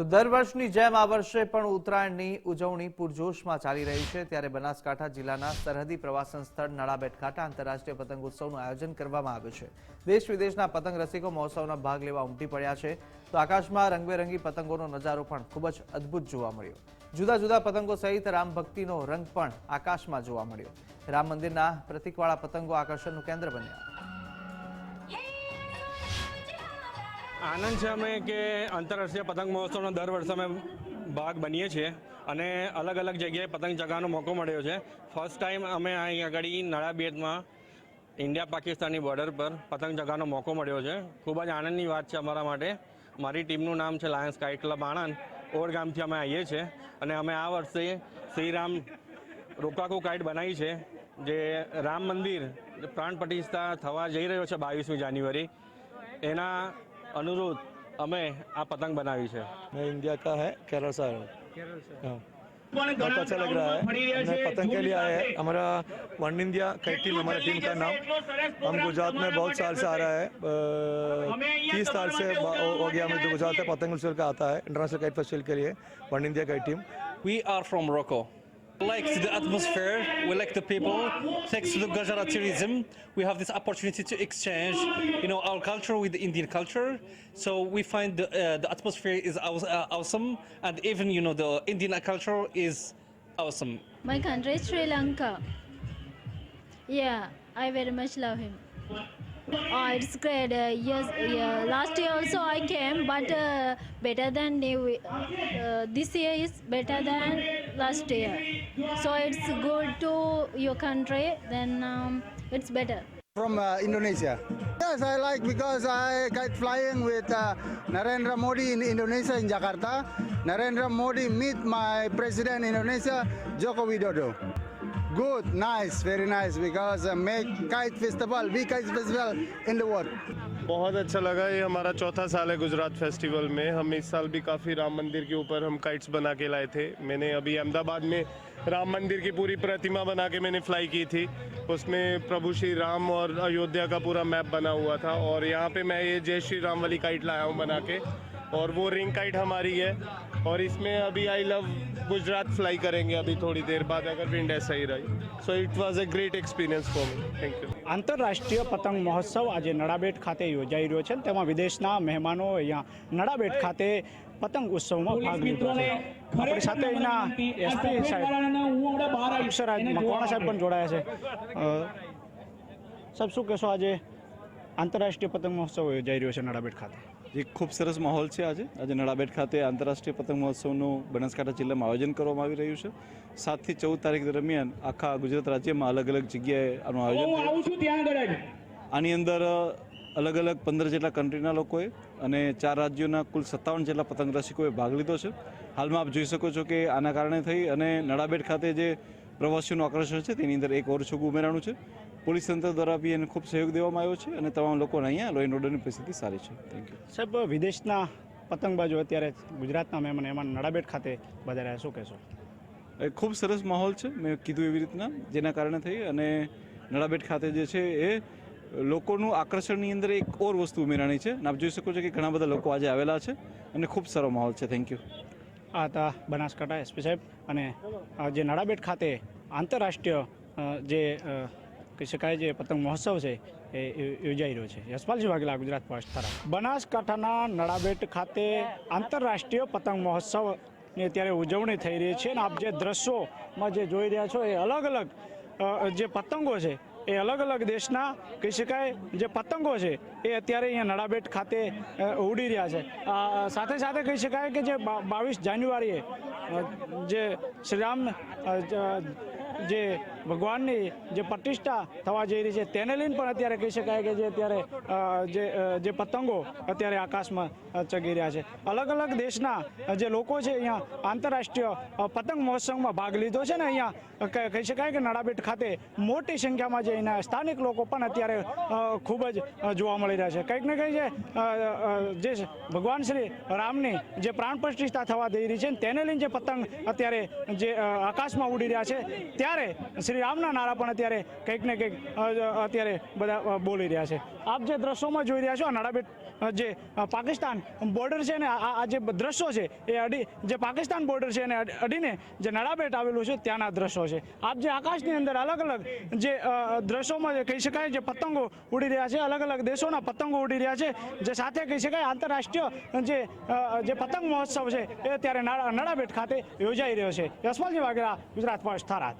તો દર વર્ષની જેમ આ વર્ષે પણ ઉત્તરાયણની ઉજવણી પૂરજોશમાં ચાલી રહી છે. ત્યારે બનાસકાંઠા જિલ્લાના સરહદી પ્રવાસન સ્થળ નળાબેટ ખાતે આંતરરાષ્ટ્રીય પતંગ ઉત્સવનું આયોજન કરવામાં આવ્યું છે. દેશ વિદેશના પતંગ રસિકો મહોત્સવના ભાગ લેવા ઉમટી પડ્યા છે. તો આકાશમાં રંગબેરંગી પતંગોનો નજારો પણ ખૂબ જ અદ્ભુત જોવા મળ્યો. જુદા જુદા પતંગો સહિત રામ ભક્તિનો રંગ પણ આકાશમાં જોવા મળ્યો. રામ મંદિરના પ્રતિકવાળા પતંગો આકર્ષણનું કેન્દ્ર બન્યા. આનંદ છે અમે કે આંતરરાષ્ટ્રીય પતંગ મહોત્સવનો દર વર્ષે અમે ભાગ બનીએ છીએ અને અલગ અલગ જગ્યાએ પતંગ ચગાવવાનો મોકો મળ્યો છે. ફર્સ્ટ ટાઈમ અમે અહીં આગળ નળાબેટમાં ઇન્ડિયા પાકિસ્તાનની બોર્ડર પર પતંગ ચગાવવાનો મોકો મળ્યો છે. ખૂબ જ આનંદની વાત છે અમારા માટે. મારી ટીમનું નામ છે લાયન્સ કાઇટ ક્લબ આણંદ. ઓરગામથી અમે આવીએ છીએ અને અમે આ વર્ષે શ્રીરામ રોકાકુ કાઇટ બનાવી છે, જે રામ મંદિર પ્રાણ પ્રતિષ્ઠા થવા જઈ રહ્યો છે બાવીસમી જાન્યુઆરી. એના अनुरोध हमें आप पतंग बनावी है मैं इंडिया का है केरल से आया हूँ बहुत अच्छा लग रहा है हमने पतंग के लिए आए हैं हमारा वन इंडिया का टीम हमारा टीम का नाम हम गुजरात में बहुत साल से आ रहा है तीस साल से हो गया हमें जो गुजरात है पतंग उत्सव का आता है इंटरनेशनल काइट फेस्टिवल के लिए वन इंडिया का टीम वी आर फ्रॉम रोको Like the atmosphere, we like the people. Thanks to the Gujarat tourism, we have this opportunity to exchange, you know, our culture with the Indian culture. So we find the, uh, the atmosphere is uh, awesome, and even you know the Indian culture is awesome. My country is Sri Lanka. Yeah, I very much love him. Oh, it's great. Uh, yes, yeah. Last year also I came, but uh, better than. Uh, this year is better than last year. So it's good to your country. Then um, it's better. from uh, Indonesia. Yes, I like because I kite flying with uh, Narendra Modi in Indonesia in Jakarta. Narendra Modi meet my president Indonesia, Joko Widodo. Good, nice, very nice because uh, make kite festival, big kite festival in the world. बहुत अच्छा लगा ये हमारा चौथा साल है Gujarat festival में। हम इस साल भी काफ़ी राम मंदिर के ऊपर हम काइट्स बना के लाए थे। मैंने अभी अहमदाबाद में राम मंदिर की पूरी प्रतिमा बना के मैंने फ्लाई की थी। उसमें प्रभु श्री राम और अयोध्या का पूरा मैप बना हुआ था और यहाँ पे मैं ये जय श्री राम वाली काइट लाया हूँ बना के। और वो रिंग काइट हमारी है। और इसमें अभी आई लव गुजरात फ्लाई करेंगे अभी थोड़ी देर बाद अगर विंड ऐसा ही रही so it was a great experience for me thank you આંતરરાષ્ટ્રીય પતંગ મહોત્સવ આજે નડાબેટ ખાતે યોજાઈ રહ્યો છે તેમાં વિદેશના મહેમાનો અહીંયા નડાબેટ ખાતે પતંગ ઉત્સવમાં ભાગ લીધો છે આપણી સાથે અહીંના એસપી સાહેબ અક્ષરાજ મકવાણા સાહેબ પણ જોડાયા છે અ, સાહેબ શું કહેશો આજે આંતરરાષ્ટ્રીય પતંગ મહોત્સવ યોજાઈ રહ્યો છે નડાબેટ ખાતે જે ખૂબ સરસ માહોલ છે આજે. આજે નડાબેટ ખાતે આંતરરાષ્ટ્રીય પતંગ મહોત્સવનું બનાસકાંઠા જિલ્લામાં આયોજન કરવામાં આવી રહ્યું છે. સાતથી ચૌદ તારીખ દરમિયાન આખા ગુજરાત રાજ્યમાં અલગ અલગ જગ્યાએ આનું આયોજન આની અંદર અલગ અલગ પંદર જેટલા કન્ટ્રીના લોકોએ અને ચાર રાજ્યોના કુલ સત્તાવન જેટલા પતંગ રસિકોએ ભાગ લીધો છે. હાલમાં આપ જોઈ શકો છો કે આના કારણે થઈ અને નડાબેટ ખાતે જે પ્રવાસીઓનું આકર્ષણ છે. તેની અંદર એક ઓર છોગું ઉમેરાણું છે. પોલીસ તંત્ર દ્વારા બી એને ખૂબ સહયોગ દેવામાં આવ્યો છે અને તમામ લોકોને અહીંયા લો એન્ડ ઓર્ડરની પરિસ્થિતિ સારી છે. થેન્ક યુ સાહેબ વિદેશના પતંગબાજો અત્યારે ગુજરાતના મહેમાન એમાં નડાબેટ ખાતે બધા રહ્યા. શું કહેશો? એ ખૂબ સરસ માહોલ છે. મેં કીધું એવી રીતના જેના કારણે થઈ અને નળાબેટ ખાતે જે છે એ લોકોનું આકર્ષણની અંદર એક ઓર વસ્તુ ઉમેરાણી છે. અને આપ જોઈ શકો છો કે ઘણા બધા લોકો આજે આવેલા છે અને ખૂબ સારો માહોલ છે. થેન્ક યુ આ હતા બનાસકાંઠા એસપી સાહેબ અને જે નાડાબેટ ખાતે આંતરરાષ્ટ્રીય જે કહી શકાય જે પતંગ મહોત્સવ છે, એ યોજાઈ રહ્યો છે. યશપાલજી વાઘેલા, ગુજરાત પોસ્ટ તરફ બનાસકાંઠાના નડાબેટ ખાતે આંતરરાષ્ટ્રીય પતંગ મહોત્સવની અત્યારે ઉજવણી થઈ રહી છે અને આપ જે દ્રશ્યોમાં જે જોઈ રહ્યા છો એ અલગ અલગ જે પતંગો છે એ અલગ અલગ દેશના કહી શકાય જે પતંગો છે, એ અત્યારે અહીંયા નડાબેટ ખાતે ઉડી રહ્યા છે. સાથે સાથે કહી શકાય કે જે બાવીસ જાન્યુઆરીએ જે શ્રીરામ જ- ભગવાનની જે પ્રતિષ્ઠા થવા જઈ રહી છે, તેને લઈને પણ અત્યારે કહી શકાય કે જે અત્યારે જે જે પતંગો અત્યારે આકાશમાં ચગી રહ્યા છે. અલગ અલગ દેશના જે લોકો છે અહીંયા આંતરરાષ્ટ્રીય પતંગ મહોત્સવમાં ભાગ લીધો છે ને અહીંયા કહી શકાય કે નાડાબેટ ખાતે મોટી સંખ્યામાં જે અહીંના સ્થાનિક લોકો પણ અત્યારે ખૂબ જ જોવા મળી રહ્યા છે. કંઈક ને કંઈક જે ભગવાન શ્રી રામની જે પ્રાણ પ્રતિષ્ઠા થવા જઈ રહી છે તેને લઈને જે પતંગ અત્યારે જે આકાશમાં ઉડી રહ્યા છે, ત્યાં ત્યારે શ્રી રામના નારા પણ અત્યારે કંઈક ને કંઈક અત્યારે બધા બોલી રહ્યા છે. આપ જે દ્રશ્યોમાં જોઈ રહ્યા છો, આ નાડાબેટ જે પાકિસ્તાન બોર્ડર છે ને, આ જે દ્રશ્યો છે, એ અડી, જે પાકિસ્તાન બોર્ડર છે એને અડીને જે નાડાબેટ આવેલું છે, ત્યાંના દ્રશ્યો છે. આપ જે આકાશની અંદર અલગ અલગ જે દ્રશ્યોમાં જે કહી શકાય, જે પતંગો ઉડી રહ્યા છે, અલગ અલગ દેશોના પતંગો ઉડી રહ્યા છે, જે સાથે કહી શકાય આંતરરાષ્ટ્રીય જે જે પતંગ મહોત્સવ છે, એ અત્યારે નાડાબેટ ખાતે યોજાઈ રહ્યો છે. યશપાલજી વાઘેલા, ગુજરાત ફર્સ્ટ થરાદ.